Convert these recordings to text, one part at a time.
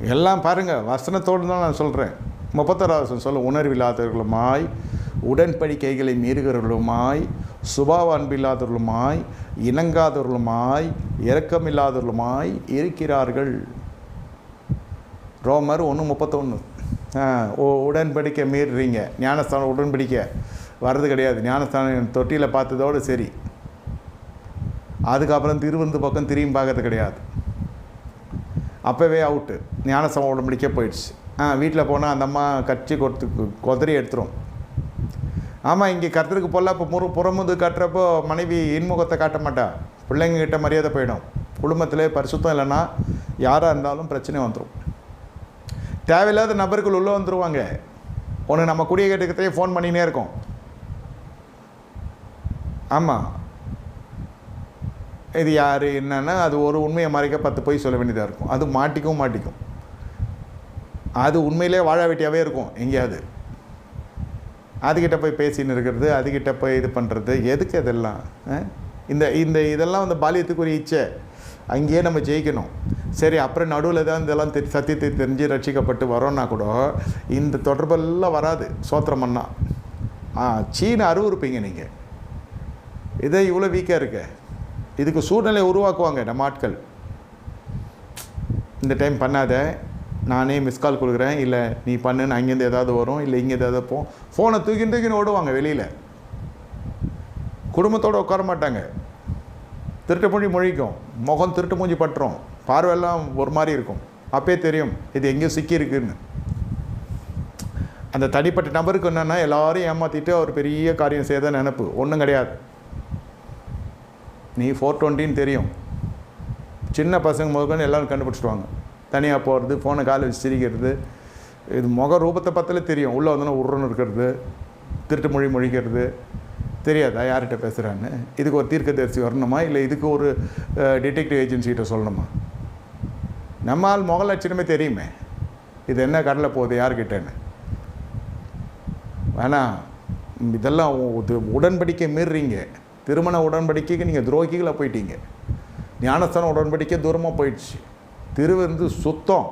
எல்லாம் பாருங்கள் வசனத்தோடு தான் நான் சொல்கிறேன் முப்பத்தொராவது சொல்ல உணர்வில்லாதவர்களுமாய் உடன்படிக்கைகளை மீறுகிறவர்களுமாய் சுபாவ அன்பில்லாதவர்களுமாய் இணங்காதவர்களுமாய் இரக்கமில்லாதவர்களுமாய் இருக்கிறார்கள். ரோமர் ஒன்று முப்பத்தொன்று உடன்படிக்கை மீறுறீங்க. ஞானஸ்தானம் உடன்படிக்கை வர்றது கிடையாது. ஞானஸ்தானம் தொட்டியில் பார்த்ததோடு சரி. அதுக்கப்புறம் திருவந்து பக்கம் திரும்பி பார்க்கறது கிடையாது. அப்போவே அவுட்டு ஞானஸ்தானம் உடன்படிக்கை போயிடுச்சு. ஆ வீட்டில் போனால் அந்த அம்மா கட்சி கொடுத்து கொதறி எடுத்துரும். ஆமாம் இங்கே கருத்துக்கு போல இப்போ முறு புறமுது காட்டுறப்போ மனைவி இன்முகத்தை காட்ட மாட்டா. பிள்ளைங்கக்கிட்ட மரியாதை போயிடும். குடும்பத்திலே பரிசுத்தம் இல்லைன்னா யாராக இருந்தாலும் பிரச்சனை வந்துடும் தேவையில்லாத நபர்கள் உள்ளே வந்துடுவாங்க ஒன்று நம்ம குடிய கேட்டுக்கிறதே ஃபோன் பண்ணினே இருக்கோம். ஆமாம் இது யார் என்னன்னா அது ஒரு உண்மையை மறைக்க பத்து போய் சொல்ல வேண்டியதாக இருக்கும். அது மாட்டிக்கும் மாட்டிக்கும். அது உண்மையிலே வாழ வெட்டியாகவே இருக்கும் எங்கேயாவது. அதுக்கிட்ட போய் பேசின்னு இருக்கிறது அதுக்கிட்ட போய் இது பண்ணுறது எதுக்கு இதெல்லாம் ஆ? இந்த இந்த இதெல்லாம் வந்து பாலியத்துக்குரிய இச்சை. அங்கேயே நம்ம ஜெயிக்கணும். சரி அப்புறம் நடுவில் தான் இதெல்லாம் தெரி சத்தியத்தை தெரிஞ்சு ரட்சிக்கப்பட்டு வரோன்னா கூட இந்த தொடர்பெல்லாம் வராது சோத்திரம் பண்ணால் ஆ சீன அருவருப்பீங்க நீங்கள் இதே இவ்வளோ வீக்காக இருக்க. இதுக்கு சூழ்நிலை உருவாக்குவாங்க நம்ம ஆட்கள். இந்த டைம் பண்ணாத நானே மிஸ் கால் கொடுக்குறேன். இல்லை நீ பண்ணுன்னு அங்கேருந்து ஏதாவது வரும் இல்லை இங்கே ஏதாவது போ. ஃபோனை தூக்கின்னு தூக்கின்னு ஓடுவாங்க வெளியில். குடும்பத்தோடு உட்கார மாட்டாங்க. திருட்டு மொழி மொழிக்கும். முகம் திருட்டு மூஞ்சி பட்டுரும். பார்வையெல்லாம் ஒரு மாதிரி இருக்கும். அப்பே தெரியும் இது எங்கேயோ சிக்கியிருக்குன்னு அந்த தனிப்பட்ட நபருக்கு என்னென்னா எல்லாரையும் ஏமாற்றிட்டு அவர் பெரிய காரியம் செய்த நினப்பு. ஒன்றும் கிடையாது. நீ ஃபோர் டுவெண்ட்டின்னு தெரியும். சின்ன பசங்க முதல்கொண்டு எல்லோரும் கண்டுபிடிச்சிடுவாங்க. தனியாக போகிறது ஃபோனை காலை வச்சு சிரிக்கிறது. இது முக ரூபத்தை பார்த்தாலே தெரியும். உள்ளே வந்தோன்னா உருன்னு இருக்கிறது. திருட்டு மொழி மொழிக்கிறது. தெரியாதா? யார்கிட்ட பேசுகிறான்னு இதுக்கு ஒரு தீர்க்கதரிசி வரணுமா? இல்லை இதுக்கு ஒரு டிடெக்டிவ் ஏஜென்சிகிட்ட சொல்லணுமா? நம்ம ஆள் முக லட்சணமே தெரியுமே. இது என்ன கடலை போகுது? யார்கிட்டன்னு. வேணாம் இதெல்லாம் உடன்படிக்கை மீறுறீங்க திருமண உடன்படிக்கைக்கு நீங்கள் துரோகிகளாக போயிட்டீங்க. ஞானஸ்தான உடன்படிக்கை தூரமாக போயிடுச்சு. திருவிருந்து சுத்தம்.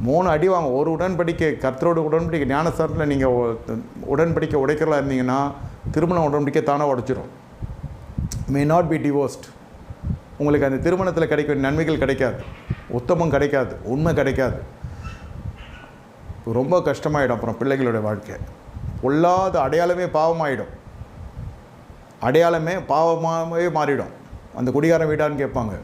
மூணு அடி வாங்க ஒரு உடன்படிக்கை கர்த்தரோட உடன்படிக்கை ஞானஸ்தானத்தில் நீங்கள் உடன்படிக்கை உடைக்கிறதா இருந்தீங்கன்னா திருமண உடன்படிக்கை தானே உடைச்சிரும். மே நாட் பி டிவோர்ஸ்ட் உங்களுக்கு அந்த திருமணத்தில் கிடைக்க நன்மைகள் கிடைக்காது. உத்தமம் கிடைக்காது. உண்மை கிடைக்காது. ரொம்ப கஷ்டமாயிடும் அப்புறம் பிள்ளைகளோட வாழ்க்கை. பொல்லாத அடையாளமே பாவமாயிடும். அடையாளமே பாவமாகவே மாறிடும். அந்த குடிகாரன் வீடான்னு கேட்பாங்க.